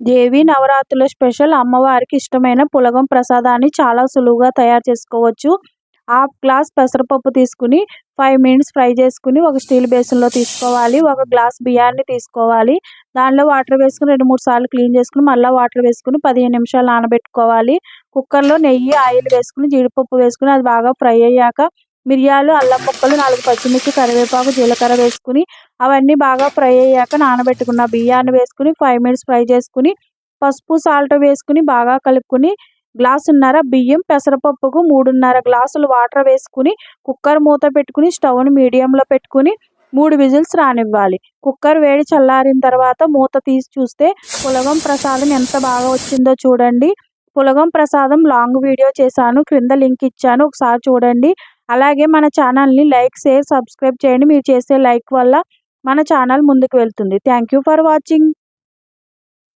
దేవి నవరాత్రుల స్పెషల్ అమ్మవారికి ఇష్టమైన పులగం ప్రసాదాన్ని చాలా సులువుగా తయారు చేసుకోవచ్చు. హాఫ్ గ్లాస్ పెసరపప్పు తీసుకుని ఫైవ్ మినిట్స్ ఫ్రై చేసుకుని ఒక స్టీల్ బేసిన్లో తీసుకోవాలి. ఒక గ్లాస్ బియ్యాన్ని తీసుకోవాలి. దానిలో వాటర్ వేసుకుని రెండు మూడు సార్లు క్లీన్ చేసుకుని మళ్ళీ వాటర్ వేసుకుని పదిహేను నిమిషాలు నానబెట్టుకోవాలి. కుక్కర్లో నెయ్యి ఆయిల్ వేసుకుని జీడిపప్పు వేసుకుని అది బాగా ఫ్రై అయ్యాక మిరియాలు అల్లం ముక్కలు నాలుగు పచ్చిమిర్చి కరివేపాకు జీలకర్ర వేసుకుని అవన్నీ బాగా ఫ్రై అయ్యాక నానబెట్టుకున్న బియ్యాన్ని వేసుకుని ఫైవ్ మినిట్స్ ఫ్రై చేసుకుని పసుపు సాల్ట్ వేసుకుని బాగా కలుపుకుని గ్లాసున్నర బియ్యం పెసరపప్పుకు మూడున్నర గ్లాసులు వాటర్ వేసుకుని కుక్కర్ మూత పెట్టుకుని స్టవ్ను మీడియంలో పెట్టుకుని మూడు విజిల్స్ రానివ్వాలి. కుక్కర్ వేడి చల్లారిన తర్వాత మూత తీసి చూస్తే పులగం ప్రసాదం ఎంత బాగా వచ్చిందో చూడండి. పులగం ప్రసాదం లాంగ్ వీడియో చేశాను క్రింద లింక్ ఇచ్చాను ఒకసారి చూడండి. అలాగే మన ఛానల్ని లైక్ షేర్ సబ్స్క్రైబ్ చేయండి. మీరు చేసే లైక్ వల్ల మన ఛానల్ ముందుకు వెళ్తుంది. Thank you for watching.